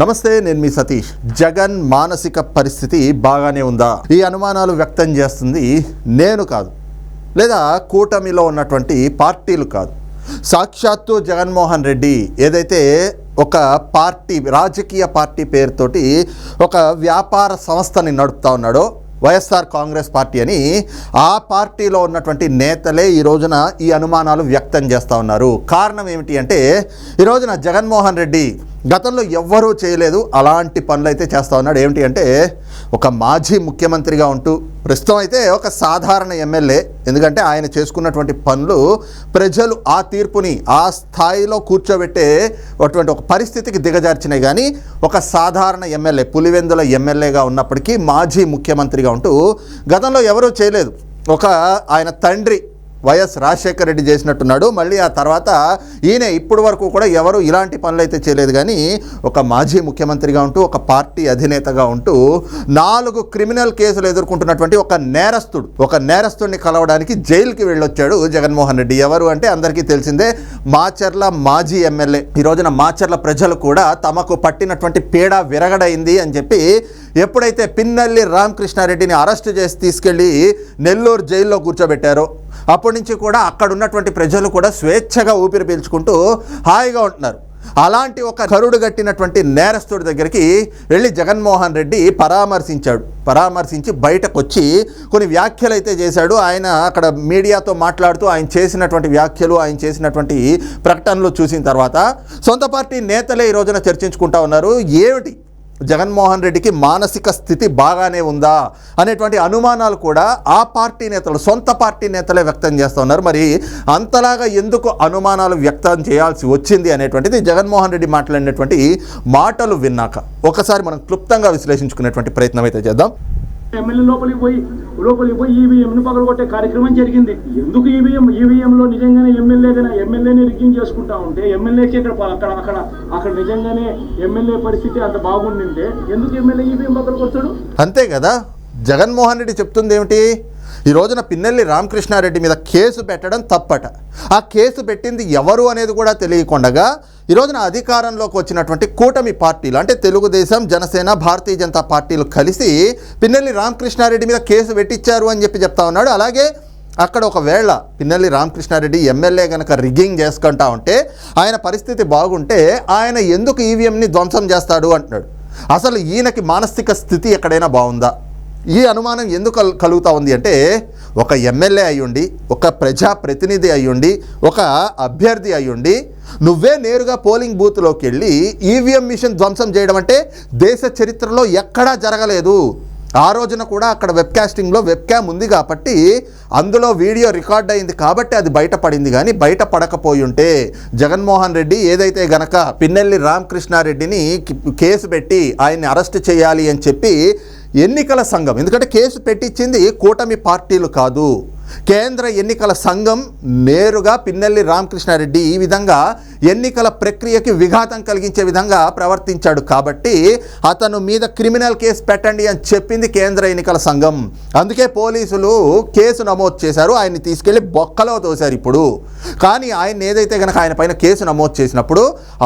నమస్తే నేను మీ సతీష్. జగన్ మానసిక పరిస్థితి బాగానే ఉందా? ఈ అనుమానాలు వ్యక్తం చేస్తుంది నేను కాదు. లేదా కూటమిలో ఉన్నటువంటి పార్టీలు కాదు. సాక్షాత్తు జగన్మోహన్ రెడ్డి ఏదైతే ఒక పార్టీ రాజకీయ పార్టీ పేరుతోటి ఒక వ్యాపార సంస్థని నడుపుతా ఉన్నాడో వైఎస్ఆర్ కాంగ్రెస్ పార్టీ అని ఆ పార్టీలో ఉన్నటువంటి నేతలే ఈ రోజున ఈ అనుమానాలు వ్యక్తం చేస్తూ ఉన్నారు. కారణం ఏమిటి అంటే ఈ రోజున జగన్మోహన్ రెడ్డి గతంలో ఎవ్వరూ చేయలేదు. అలాంటి పనులు అయితే చేస్తూ ఉన్నాడు. ఏమిటి అంటే ఒక మాజీ ముఖ్యమంత్రిగా ఉంటూ ప్రస్తుతం అయితే ఒక సాధారణ ఎమ్మెల్యే. ఎందుకంటే ఆయన చేసుకున్నటువంటి పనులు ప్రజలు ఆ తీర్పుని ఆ స్థాయిలో కూర్చోబెట్టే అటువంటి ఒక పరిస్థితికి దిగజార్చినాయి. కానీ ఒక సాధారణ ఎమ్మెల్యే పులివెందుల ఎమ్మెల్యేగా ఉన్నప్పటికీ మాజీ ముఖ్యమంత్రిగా ఉంటూ గతంలో ఎవరూ చేయలేదు. ఒక ఆయన తండ్రి వైఎస్ రాజశేఖర రెడ్డి చేసినట్టున్నాడు. మళ్ళీ ఆ తర్వాత ఈయన ఇప్పటి వరకు కూడా ఎవరు ఇలాంటి పనులు అయితే చేయలేదు. కానీ ఒక మాజీ ముఖ్యమంత్రిగా ఉంటూ ఒక పార్టీ అధినేతగా ఉంటూ నాలుగు క్రిమినల్ కేసులు ఎదుర్కొంటున్నటువంటి ఒక నేరస్తుడు ఒక నేరస్తుడిని కలవడానికి జైలుకి వెళ్ళొచ్చాడు జగన్మోహన్ రెడ్డి. ఎవరు అంటే అందరికీ తెలిసిందే మాచర్ల మాజీ ఎమ్మెల్యే. ఈ రోజున మాచర్ల ప్రజలు కూడా తమకు పట్టినటువంటి పీడ విరగడైంది అని చెప్పి ఎప్పుడైతే పిన్నల్లి రామకృష్ణారెడ్డిని అరెస్ట్ చేసి తీసుకెళ్ళి నెల్లూరు జైల్లో కూర్చోబెట్టారో అప్పటి నుంచి కూడా అక్కడ ఉన్నటువంటి ప్రజలు కూడా స్వేచ్ఛగా ఊపిరి పీల్చుకుంటూ హాయిగా ఉంటున్నారు. అలాంటి ఒక కరుడు గట్టినటువంటి నేరస్తుడి దగ్గరికి వెళ్ళి జగన్మోహన్ రెడ్డి పరామర్శించాడు. పరామర్శించి బయటకు వచ్చి కొన్ని వ్యాఖ్యలు అయితే చేశాడు. ఆయన అక్కడ మీడియాతో మాట్లాడుతూ ఆయన చేసినటువంటి వ్యాఖ్యలు ఆయన చేసినటువంటి ప్రకటనలు చూసిన తర్వాత సొంత పార్టీ నేతలే ఈ రోజున చర్చించుకుంటా ఉన్నారు. ఏమిటి? జగన్మోహన్ రెడ్డికి మానసిక స్థితి బాగానే ఉందా అనేటువంటి అనుమానాలు కూడా ఆ పార్టీ నేతలు సొంత పార్టీ నేతలే వ్యక్తం చేస్తున్నారు మరి అంతలాగా ఎందుకు అనుమానాలు వ్యక్తం చేయాల్సి వచ్చింది అనేటువంటిది జగన్మోహన్ రెడ్డి మాట్లాడినటువంటి మాటలు విన్నాక ఒకసారి మనం క్లుప్తంగా విశ్లేషించుకునేటువంటి ప్రయత్నం అయితే చేద్దాం. ఎమ్మెల్యే లోపలికి పోయి లోపలికి పోయి ఈవీఎంను పగలగొట్టే కార్యక్రమం జరిగింది. ఎందుకు ఈవీఎం ఈవీఎంలో నిజంగానే ఎమ్మెల్యేగా ఎమ్మెల్యేని రిగ్గింగ్ చేసుకుంటా ఉంటే ఎమ్మెల్యేకి ఇక్కడ అక్కడ అక్కడ అక్కడ నిజంగానే ఎమ్మెల్యే పరిస్థితి అంత బాగుండింటే ఎందుకు ఎమ్మెల్యే ఈవీఎం పగలగొడతాడు అంతే కదా? జగన్మోహన్ రెడ్డి చెప్తుంది ఏమిటి? ఈ రోజున పిన్నెల్లి రామకృష్ణారెడ్డి మీద కేసు పెట్టడం తప్పట. ఆ కేసు పెట్టింది ఎవరు అనేది కూడా తెలియకుండగా ఈ రోజున అధికారంలోకి వచ్చినటువంటి కూటమి పార్టీలు అంటే తెలుగుదేశం జనసేన భారతీయ జనతా పార్టీలు కలిసి పిన్నెల్లి రామకృష్ణారెడ్డి మీద కేసు పెట్టించారు అని చెప్పి చెప్తా ఉన్నాడు. అలాగే అక్కడ ఒకవేళ పిన్నెల్లి రామకృష్ణారెడ్డి ఎమ్మెల్యే కనుక రిగ్గింగ్ చేసుకుంటా ఉంటే ఆయన పరిస్థితి బాగుంటే ఆయన ఎందుకు ఈవీఎంని ధ్వంసం చేస్తాడు అంటున్నాడు. అసలు ఈయనకి మానసిక స్థితి ఎక్కడైనా బాగుందా? ఈ అనుమానం ఎందుకు కలుగుతూ కలుగుతా ఉంది అంటే ఒక ఎమ్మెల్యే అయ్యుండి ఒక ప్రజాప్రతినిధి అయ్యుండి ఒక అభ్యర్థి అయ్యుండి నువ్వే నేరుగా పోలింగ్ బూత్లోకి వెళ్ళి ఈవీఎం మిషన్ ధ్వంసం చేయడం అంటే దేశ చరిత్రలో ఎక్కడా జరగలేదు. ఆ రోజున కూడా అక్కడ వెబ్కాస్టింగ్లో వెబ్క్యామ్ ఉంది కాబట్టి అందులో వీడియో రికార్డ్ అయింది కాబట్టి అది బయటపడింది కానీ బయట పడకపోయి ఉంటే జగన్మోహన్ రెడ్డి ఏదైతే గనక పిన్నెల్లి రామకృష్ణారెడ్డిని కేసు పెట్టి ఆయన్ని అరెస్ట్ చేయాలి అని చెప్పి ఎన్నికల సంఘం ఎందుకంటే కేసు పెట్టించింది కూటమి పార్టీలు కాదు. కేంద్ర ఎన్నికల సంఘం నేరుగా పిన్నెల్లి రామకృష్ణారెడ్డి ఈ విధంగా ఎన్నికల ప్రక్రియకి విఘాతం కలిగించే విధంగా ప్రవర్తించాడు కాబట్టి అతను మీద క్రిమినల్ కేసు పెట్టండి అని చెప్పింది కేంద్ర ఎన్నికల సంఘం. అందుకే పోలీసులు కేసు నమోదు చేశారు. ఆయన్ని తీసుకెళ్ళి బొక్కలో తోశారు ఇప్పుడు. కానీ ఆయన ఏదైతే కనుక ఆయన పైన కేసు నమోదు చేసినప్పుడు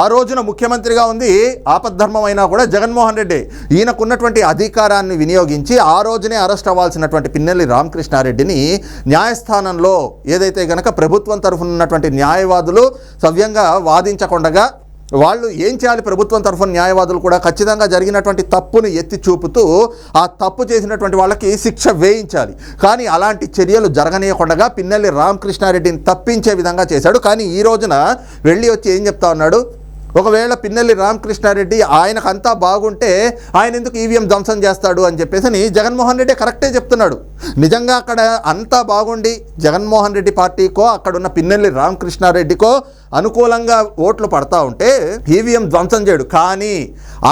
ఆ రోజున ముఖ్యమంత్రిగా ఉంది ఆపద్ధర్మం అయినా కూడా జగన్మోహన్ రెడ్డి ఈయనకున్నటువంటి అధికారాన్ని వినియోగించి ఆ రోజునే అరెస్ట్ అవ్వాల్సినటువంటి పిన్నెల్లి రామకృష్ణారెడ్డిని న్యాయస్థానంలో ఏదైతే గనక ప్రభుత్వం తరఫున ఉన్నటువంటి న్యాయవాదులు సవ్యంగా వాదించకుండగా వాళ్ళు ఏం చేయాలి ప్రభుత్వం తరఫున న్యాయవాదులు కూడా ఖచ్చితంగా జరిగినటువంటి తప్పును ఎత్తి చూపుతూ ఆ తప్పు చేసినటువంటి వాళ్ళకి శిక్ష వేయించాలి. కానీ అలాంటి చర్యలు జరగనీయకుండా పిన్నెల్లి రామకృష్ణారెడ్డిని తప్పించే విధంగా చేశాడు. కానీ ఈ రోజున వెళ్ళి వచ్చి ఏం చెప్తా ఉన్నాడు? ఒకవేళ పిన్నెల్లి రామకృష్ణారెడ్డి ఆయనకు అంతా బాగుంటే ఆయన ఎందుకు ఈవీఎం ధ్వంసం చేస్తాడు అని చెప్పేసి అని జగన్మోహన్ రెడ్డి కరెక్టే చెప్తున్నాడు. నిజంగా అక్కడ అంతా బాగుండి జగన్మోహన్ రెడ్డి పార్టీకో అక్కడున్న పిన్నెల్లి రామకృష్ణారెడ్డికో అనుకూలంగా ఓట్లు పడతా ఉంటే ఈవీఎం ధ్వంసం చేయడు. కానీ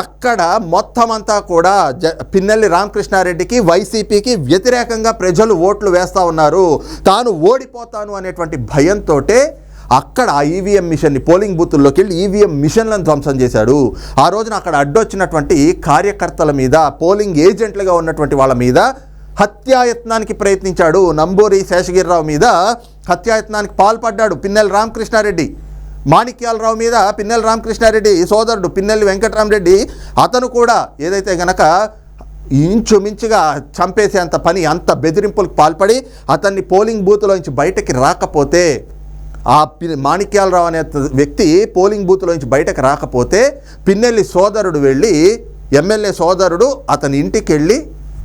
అక్కడ మొత్తం అంతా కూడా జ పిన్నెల్లి రామకృష్ణారెడ్డికి వైసీపీకి వ్యతిరేకంగా ప్రజలు ఓట్లు వేస్తూ ఉన్నారు. తాను ఓడిపోతాను అనేటువంటి భయంతోటే అక్కడ ఆ ఈవీఎం మిషన్ని పోలింగ్ బూతుల్లోకి వెళ్ళి ఈవీఎం మిషన్లను ధ్వంసం చేశాడు. ఆ రోజున అక్కడ అడ్డొచ్చినటువంటి కార్యకర్తల మీద పోలింగ్ ఏజెంట్లుగా ఉన్నటువంటి వాళ్ళ మీద హత్యాయత్నానికి ప్రయత్నించాడు. నంబూరి శేషగిరిరావు మీద హత్యాయత్నానికి పాల్పడ్డాడు పిన్నెల రామకృష్ణారెడ్డి. మాణిక్యాలరావు మీద పిన్నెల రామకృష్ణారెడ్డి సోదరుడు పిన్నెల్లి వెంకటరామరెడ్డి. అతను కూడా ఏదైతే గనక ఇంచుమించుగా చంపేసేంత పని అంత బెదిరింపులకు పాల్పడి అతన్ని పోలింగ్ బూత్లోంచి బయటకి రాకపోతే ఆ పి మాణిక్యాలరావు అనే వ్యక్తి పోలింగ్ బూత్లోంచి బయటకు రాకపోతే పిన్నెల్లి సోదరుడు వెళ్ళి ఎమ్మెల్యే సోదరుడు అతని ఇంటికి వెళ్ళి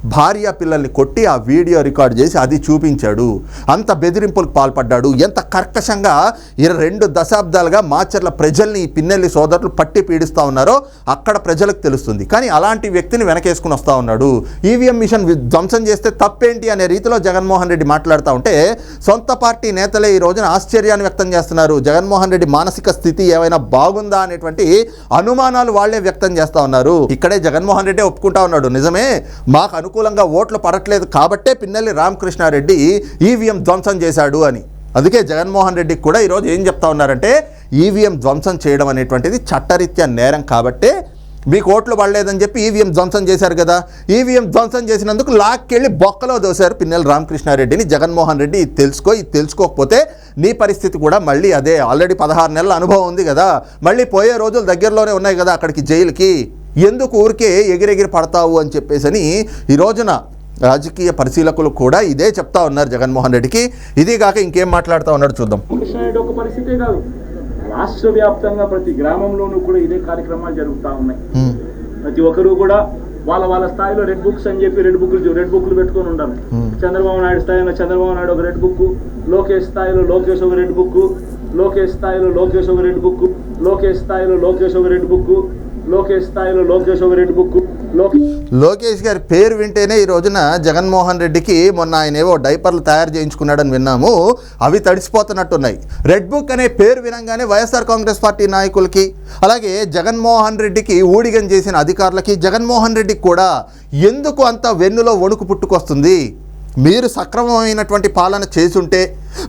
భార్య పిల్లల్ని కొట్టి ఆ వీడియో రికార్డ్ చేసి అది చూపించాడు. అంత బెదిరింపులకు పాల్పడ్డాడు. ఎంత కర్కశంగా ఇరవై రెండు దశాబ్దాలుగా మాచర్ల ప్రజల్ని ఈ పిన్నెల్లి సోదరులు పట్టి పీడిస్తూ ఉన్నారో అక్కడ ప్రజలకు తెలుస్తుంది. కానీ అలాంటి వ్యక్తిని వెనకేసుకుని వస్తూ ఉన్నాడు. ఈవీఎం మిషన్ వి- ధ్వంసం చేస్తే తప్పేంటి అనే రీతిలో జగన్మోహన్ రెడ్డి మాట్లాడుతూ ఉంటే సొంత పార్టీ నేతలే ఈ రోజున ఆశ్చర్యాన్ని వ్యక్తం చేస్తున్నారు. జగన్మోహన్ రెడ్డి మానసిక స్థితి ఏమైనా బాగుందా అనేటువంటి అనుమానాలు వాళ్ళే వ్యక్తం చేస్తూ ఉన్నారు. ఇక్కడే జగన్మోహన్ రెడ్డి ఒప్పుకుంటా ఉన్నాడు. నిజమే మాకు అనుకూలంగా ఓట్లు పడట్లేదు కాబట్టే పిన్నెల్లి రామకృష్ణారెడ్డి ఈవీఎం ధ్వంసం చేశాడు అని. అందుకే జగన్మోహన్ రెడ్డికి కూడా ఈరోజు ఏం చెప్తా ఉన్నారంటే ఈవీఎం ధ్వంసం చేయడం అనేటువంటిది చట్టరీత్యా నేరం కాబట్టే మీకు ఓట్లు పడలేదని చెప్పి ఈవీఎం ధ్వంసం చేశారు కదా. ఈవీఎం ధ్వంసం చేసినందుకు లాక్కెళ్ళి బొక్కలో దోశారు పిన్నెల రామకృష్ణారెడ్డిని. జగన్మోహన్ రెడ్డి ఇది తెలుసుకో ఇది తెలుసుకోకపోతే నీ పరిస్థితి కూడా మళ్ళీ అదే. ఆల్రెడీ పదహారు నెలల అనుభవం ఉంది కదా. మళ్ళీ పోయే రోజులు దగ్గరలోనే ఉన్నాయి కదా అక్కడికి జైలుకి. ఎందుకు ఊరికే ఎగిరెగిరి పడతావు అని చెప్పేసి అని ఈ రోజున రాజకీయ పరిశీలకులు కూడా ఇదే చెప్తా ఉన్నారు జగన్మోహన్ రెడ్డికి. ఇది కాక ఇంకేం మాట్లాడుతూ ఉన్నాడు చూద్దాం. కృష్ణారెడ్డి ఒక పరిస్థితే కాదు. రాష్ట్ర వ్యాప్తంగా ప్రతి గ్రామంలోనూ కూడా ఇదే కార్యక్రమాలు జరుగుతూ ఉన్నాయి. ప్రతి ఒక్కరు కూడా వాళ్ళ వాళ్ళ స్థాయిలో రెడ్ బుక్స్ అని చెప్పి రెడ్ బుక్లు రెడ్ బుక్లు పెట్టుకొని ఉండాలి. చంద్రబాబు నాయుడు స్థాయిలో చంద్రబాబు నాయుడు ఒక రెడ్ బుక్ లోకేష్ స్థాయిలో లోకేష్ ఒక రెడ్ బుక్ లోకేష్ స్థాయిలో లోకేష్ ఒక రెడ్ బుక్ లోకేష్ స్థాయిలో లోకేష్ ఒక రెడ్ బుక్ లోకేష్ స్థాయిలో లోకేష్ ఒక రెడ్ బుక్ లోకేష్ లోకేష్ గారి పేరు వింటేనే ఈ రోజున జగన్మోహన్ రెడ్డికి మొన్న ఆయన ఏవో డైపర్లు తయారు చేయించుకున్నాడని విన్నాము. అవి తడిసిపోతున్నట్టున్నాయి. రెడ్ బుక్ అనే పేరు వినంగానే వైఎస్ఆర్ కాంగ్రెస్ పార్టీ నాయకులకి అలాగే జగన్మోహన్ రెడ్డికి ఊడిగం చేసిన అధికారులకి జగన్మోహన్ రెడ్డికి కూడా ఎందుకు అంత వెన్నులో వణుకు పుట్టుకొస్తుంది? మీరు సక్రమమైనటువంటి పాలన చేసుంటే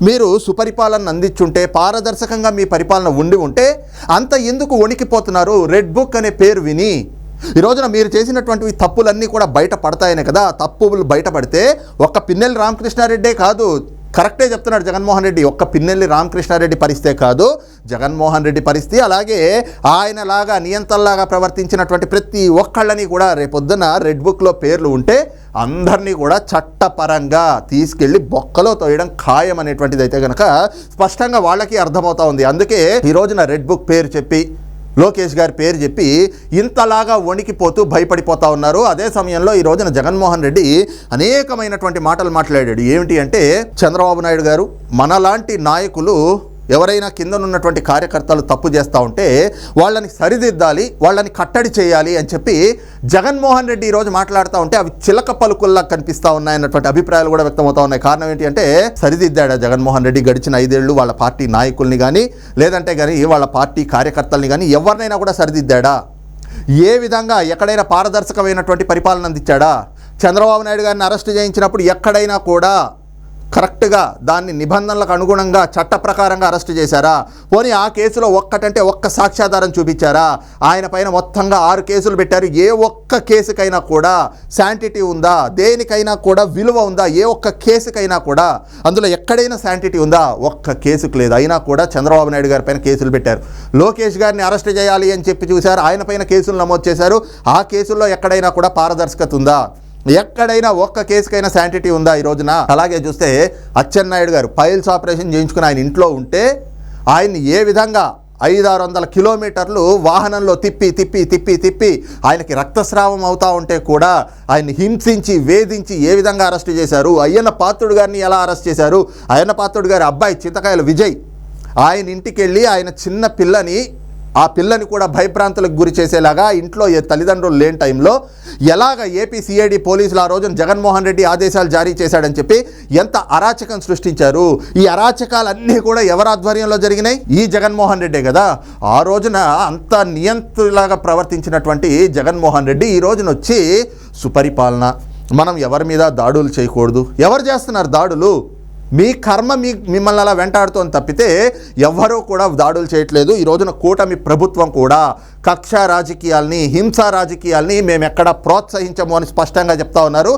మీరు సుపరిపాలన అందించుంటే పారదర్శకంగా మీ పరిపాలన ఉండి ఉంటే అంత ఎందుకు వణికిపోతున్నారు? రెడ్ బుక్ అనే పేరు విని. ఈ రోజున మీరు చేసినటువంటి తప్పులన్నీ కూడా బయట పడతాయనే కదా? తప్పులు బయటపడితే ఒక్క పిన్నెల్లి రామకృష్ణారెడ్డే కాదు. కరెక్టే చెప్తున్నాడు జగన్మోహన్ రెడ్డి. ఒక్క పిన్నెల్లి రామకృష్ణారెడ్డి పరిస్థితే కాదు జగన్మోహన్ రెడ్డి పరిస్థితి అలాగే ఆయనలాగా నియంతల్లాగా ప్రవర్తించినటువంటి ప్రతి ఒక్కళ్ళని కూడా రేపొద్దున రెడ్ బుక్లో పేర్లు ఉంటే అందరినీ కూడా చట్టపరంగా తీసుకెళ్ళి బొక్కలో తోయడం ఖాయం అనేటువంటిది అయితే కనుక స్పష్టంగా వాళ్ళకి అర్థమవుతా ఉంది. అందుకే ఈ రోజున రెడ్ బుక్ పేరు చెప్పి లోకేష్ గారి పేరు చెప్పి ఇంతలాగా వణికిపోతూ భయపడిపోతా ఉన్నారు. అదే సమయంలో ఈ రోజున జగన్మోహన్ రెడ్డి అనేకమైనటువంటి మాటలు మాట్లాడాడు. ఏమిటి అంటే చంద్రబాబు నాయుడు గారు మనలాంటి నాయకులు ఎవరైనా కిందనున్నటువంటి కార్యకర్తలు తప్పు చేస్తూ ఉంటే వాళ్ళని సరిదిద్దాలి వాళ్ళని కట్టడి చేయాలి అని చెప్పి జగన్మోహన్ రెడ్డి ఈరోజు మాట్లాడుతూ ఉంటే అవి చిలక పలుకుల్లా కనిపిస్తూ ఉన్నాయన్నటువంటి అభిప్రాయాలు కూడా వ్యక్తమవుతా ఉన్నాయి. కారణం ఏంటి అంటే సరిదిద్దాడు జగన్మోహన్ రెడ్డి గడిచిన ఐదేళ్ళు వాళ్ళ పార్టీ నాయకుల్ని కానీ లేదంటే కానీ వాళ్ళ పార్టీ కార్యకర్తల్ని కానీ ఎవరినైనా కూడా సరిదిద్దాడా? ఏ విధంగా ఎక్కడైనా పారదర్శకమైనటువంటి పరిపాలన అందించాడా? చంద్రబాబు నాయుడు గారిని అరెస్ట్ చేయించినప్పుడు ఎక్కడైనా కూడా కరెక్ట్గా దాన్ని నిబంధనలకు అనుగుణంగా చట్ట ప్రకారంగా అరెస్ట్ చేశారా? పోనీ ఆ కేసులో ఒక్కటంటే ఒక్క సాక్ష్యాధారం చూపించారా? ఆయన పైన మొత్తంగా ఆరు కేసులు పెట్టారు. ఏ ఒక్క కేసుకైనా కూడా శాంటిటీ ఉందా? దేనికైనా కూడా విలువ ఉందా? ఏ ఒక్క కేసుకైనా కూడా అందులో ఎక్కడైనా శాంటిటీ ఉందా? ఒక్క కేసుకు లేదు. అయినా కూడా చంద్రబాబు నాయుడు గారి పైన కేసులు పెట్టారు. లోకేష్ గారిని అరెస్ట్ చేయాలి అని చెప్పి చూశారు. ఆయన పైన కేసులు నమోదు చేశారు. ఆ కేసుల్లో ఎక్కడైనా కూడా పారదర్శకత ఉందా? ఎక్కడైనా ఒక్క కేసుకైనా శాంటిటీ ఉందా ఈ రోజున? అలాగే చూస్తే అచ్చెన్నాయుడు గారు పైల్స్ ఆపరేషన్ చేయించుకుని ఆయన ఇంట్లో ఉంటే ఆయన్ని ఏ విధంగా ఐదారు వందల కిలోమీటర్లు వాహనంలో తిప్పి తిప్పి తిప్పి తిప్పి ఆయనకి రక్తస్రావం అవుతా ఉంటే కూడా ఆయన్ని హింసించి వేధించి ఏ విధంగా అరెస్ట్ చేశారు? అయ్యన్న పాత్రుడు గారిని ఎలా అరెస్ట్ చేశారు? అయ్యన్న పాత్రుడు గారి అబ్బాయి చింతకాయల విజయ్. ఆయన ఇంటికి వెళ్ళి ఆయన చిన్న పిల్లని ఆ పిల్లని కూడా భయభ్రాంతులకు గురి చేసేలాగా ఇంట్లో ఏ తల్లిదండ్రులు లేని టైంలో ఎలాగ ఏపీ సిఐడి పోలీసులు ఆ రోజున జగన్మోహన్ రెడ్డి ఆదేశాలు జారీ చేశాడని చెప్పి ఎంత అరాచకం సృష్టించారు? ఈ అరాచకాలన్నీ కూడా ఎవరి ఆధ్వర్యంలో జరిగినాయి? ఈ జగన్మోహన్ రెడ్డే కదా. ఆ రోజున అంత నియంత్రులాగా ప్రవర్తించినటువంటి జగన్మోహన్ రెడ్డి ఈ రోజున వచ్చి సుపరిపాలన. మనం ఎవరి మీద దాడులు చేయకూడదు. ఎవరు చేస్తున్నారు దాడులు? మీ కర్మ మీ మిమ్మల్ని అలా వెంటాడుతోంది తప్పితే ఎవ్వరూ కూడా దాడులు చేయట్లేదు. ఈ రోజున కూటమి ప్రభుత్వం కూడా కక్ష రాజకీయాల్ని హింసా రాజకీయాల్ని మేము ఎక్కడ ప్రోత్సహించము అని స్పష్టంగా చెప్తా ఉన్నారు.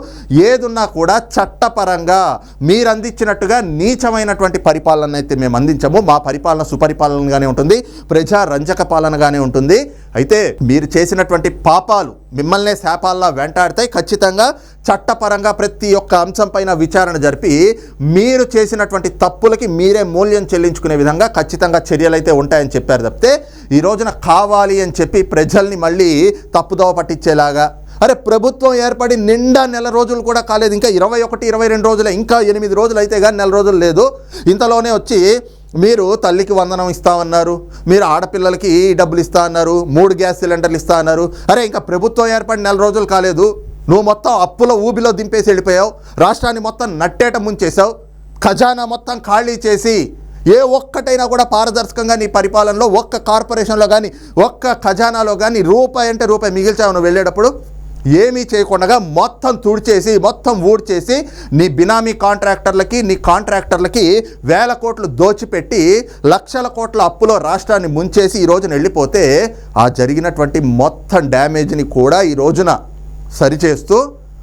ఏదున్నా కూడా చట్టపరంగా మీరు అందించినట్టుగా నీచమైనటువంటి పరిపాలన అయితే మేము అందించము. మా పరిపాలన సుపరిపాలనగానే ఉంటుంది ప్రజా రంజక పాలనగానే ఉంటుంది. అయితే మీరు చేసినటువంటి పాపాలు మిమ్మల్నే శాపాల్లా వెంటాడితే ఖచ్చితంగా చట్టపరంగా ప్రతి ఒక్క అంశం పైన విచారణ జరిపి మీరు చేసినటువంటి తప్పులకి మీరే మూల్యం చెల్లించుకునే విధంగా ఖచ్చితంగా చర్యలు అయితే ఉంటాయని చెప్పారు తప్పితే ఈ రోజున కావాలి అని చెప్పి ప్రజల్ని మళ్ళీ తప్పుదోవ పట్టించేలాగా. అరే ప్రభుత్వం ఏర్పడి నిండా నెల రోజులు కూడా కాలేదు. ఇంకా ఇరవై ఒకటి ఇరవై రెండు రోజులే ఇంకా ఎనిమిది రోజులు అయితే కానీ నెల రోజులు లేదు. ఇంతలోనే వచ్చి మీరు తల్లికి వందనం ఇస్తామన్నారు మీరు ఆడపిల్లలకి డబ్బులు ఇస్తా అన్నారు మూడు గ్యాస్ సిలిండర్లు ఇస్తా అన్నారు. అరే ఇంకా ప్రభుత్వం ఏర్పడి నెల రోజులు కాలేదు. నువ్వు మొత్తం అప్పుల ఊబిలో దింపేసి వెళ్ళిపోయావు. రాష్ట్రాన్ని మొత్తం నట్టేట ముంచేశావు. ఖజానా మొత్తం ఖాళీ చేసి ఏ ఒక్కటైనా కూడా పారదర్శకంగా నీ పరిపాలనలో ఒక్క కార్పొరేషన్లో కానీ ఒక్క ఖజానాలో కానీ రూపాయి అంటే రూపాయి మిగిల్చావు నువ్వు వెళ్ళేటప్పుడు ఏమీ చేయకుండా మొత్తం తుడిచేసి మొత్తం ఊడ్చేసి నీ బినామీ కాంట్రాక్టర్లకి నీ కాంట్రాక్టర్లకి వేల కోట్లు దోచిపెట్టి లక్షల కోట్ల అప్పులో రాష్ట్రాన్ని ముంచేసి ఈ రోజున వెళ్ళిపోతే ఆ జరిగినటువంటి మొత్తం డ్యామేజ్ని కూడా ఈ రోజున సరిచేస్తూ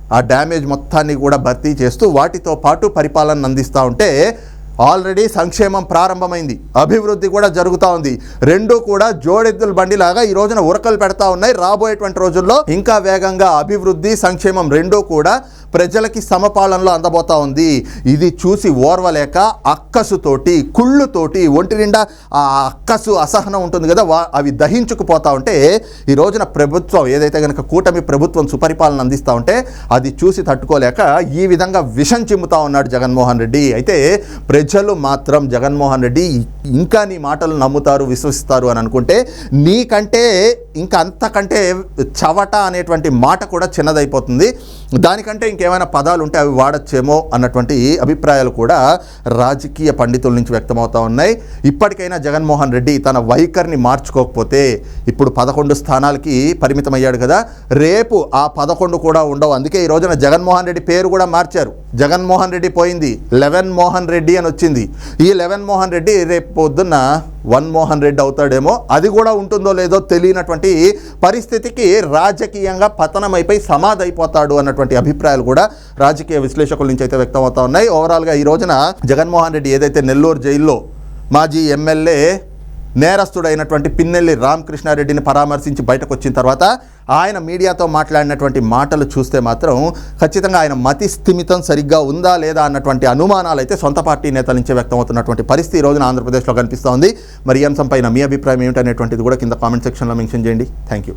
ఆ డ్యామేజ్ మొత్తాన్ని కూడా భర్తీ చేస్తూ వాటితో పాటు పరిపాలన అందిస్తూ ఉంటే ఆల్రెడీ సంక్షేమం ప్రారంభమైంది. అభివృద్ధి కూడా జరుగుతూ ఉంది. రెండు కూడా జోడెద్దుల బండిలాగా ఈ రోజున ఉరకలు పెడతా ఉన్నాయి. రాబోయేటువంటి రోజుల్లో ఇంకా వేగంగా అభివృద్ధి సంక్షేమం రెండూ కూడా ప్రజలకి సమపాలనలో అందబోతా ఉంది. ఇది చూసి ఓర్వలేక అక్కసుతోటి కుళ్ళుతోటి ఒంటి నిండా ఆ అక్కసు అసహనం ఉంటుంది కదా వా అవి దహించుకుపోతా ఉంటే ఈ రోజున ప్రభుత్వం ఏదైతే కనుక కూటమి ప్రభుత్వం సుపరిపాలన అందిస్తూ ఉంటే అది చూసి తట్టుకోలేక ఈ విధంగా విషం చిమ్ముతా ఉన్నాడు జగన్మోహన్ రెడ్డి. అయితే ప్రజలు మాత్రం జగన్మోహన్ రెడ్డి ఇంకా నీ మాటలు నమ్ముతారు విశ్వసిస్తారు అని అనుకుంటే నీకంటే ఇంకా అంతకంటే చవట అనేటువంటి మాట కూడా చిన్నదైపోతుంది. దానికంటే ఇంకేమైనా పదాలు ఉంటే అవి వాడచ్చేమో అన్నటువంటి అభిప్రాయాలు కూడా రాజకీయ పండితుల నుంచి వ్యక్తమవుతా ఉన్నాయి. ఇప్పటికైనా జగన్మోహన్ రెడ్డి తన వైఖరిని మార్చుకోకపోతే ఇప్పుడు పదకొండు స్థానాలకి పరిమితమయ్యాడు కదా. రేపు ఆ పదకొండు కూడా ఉండవు. అందుకే ఈ రోజున జగన్మోహన్ రెడ్డి పేరు కూడా మార్చారు. జగన్మోహన్ రెడ్డి పోయింది. లెవెన్ మోహన్ రెడ్డి అని వచ్చింది. ఈ లెవెన్ మోహన్ రెడ్డి రేపు పొద్దున్న వన్ మోహన్ రెడ్డి అవుతాడేమో అది కూడా ఉంటుందో లేదో తెలియనటువంటి పరిస్థితికి రాజకీయంగా పతనమైపోయి సమాధైపోతాడు అన్నటువంటి అభిప్రాయాలు కూడా రాజకీయ విశ్లేషకుల నుంచి అయితే వ్యక్తమవుతా ఉన్నాయి. ఓవరాల్గా ఈ రోజున జగన్మోహన్ రెడ్డి ఏదైతే నెల్లూరు జైల్లో మాజీ ఎమ్మెల్యే నేరస్తుడైనటువంటి పిన్నెల్లి రామకృష్ణారెడ్డిని పరామర్శించి బయటకు వచ్చిన తర్వాత ఆయన మీడియాతో మాట్లాడినటువంటి మాటలు చూస్తే మాత్రం ఖచ్చితంగా ఆయన మతి స్థిమితం సరిగ్గా ఉందా లేదా అన్నటువంటి అనుమానాలు అయితే సొంత పార్టీ నేతల నుంచి వ్యక్తమవుతున్నటువంటి పరిస్థితి ఈ రోజున ఆంధ్రప్రదేశ్లో కనిపిస్తోంది. మరి ఈ అంశంపైన మీ అభిప్రాయం ఏమిటనేటువంటిది కూడా కింద కామెంట్ సెక్షన్లో మెన్షన్ చేయండి. Thank you.